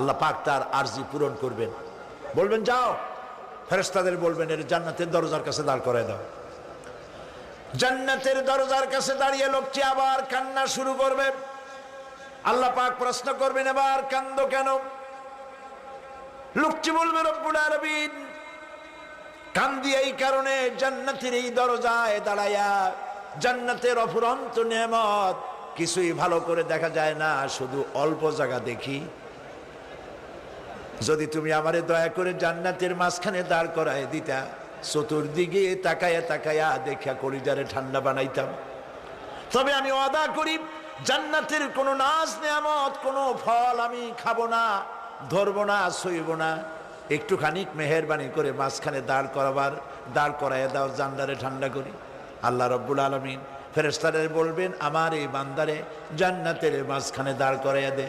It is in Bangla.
আল্লাহ পাক তার আরজি পূরণ করবেন। বলবেন, যাও। ফেরেস্তাদের বলবেন, এর জান্নাতের দরজার কাছে দাঁড় করে দাও। জান্নাতের দরজার কাছে দাঁড়িয়ে লোকটি আবার কান্না শুরু করবে। আল্লাহ পাক প্রশ্ন করবেন, এবার কান্দ কেন? লোকটি বলবে, রব্বুল কান্দি এই কারণে জান্নাতের এই দরজায় দাঁড়ায়া জান্নাতের অফুরন্ত নেমত কিছুই ভালো করে দেখা যায় না, শুধু অল্প জায়গা দেখি। যদি তুমি আমারে দয়া করে জান্নাতের মাঝখানে দাঁড় করায় দিতা, চতুর্দিকে তাকায়া তাকায়া দেখা করিজারে ঠান্ডা বানাইতাম। তবে আমি অদা করি, জান্নাতের কোনো নাচ নেয়ামত, কোনো ফল আমি খাব না, ধরবো না, সইব না। একটুখানি মেহরবানি করে মাঝখানে দাঁড় করাবার, দাঁড় করাইয়া দাও জান্ডারে ঠান্ডা করি। আল্লাহ রব্বুল আলমিন ফেরেস্তারে বলবেন, আমার এই বান্দারে জান্নাতের মাঝখানে দাঁড় করাইয়া দে।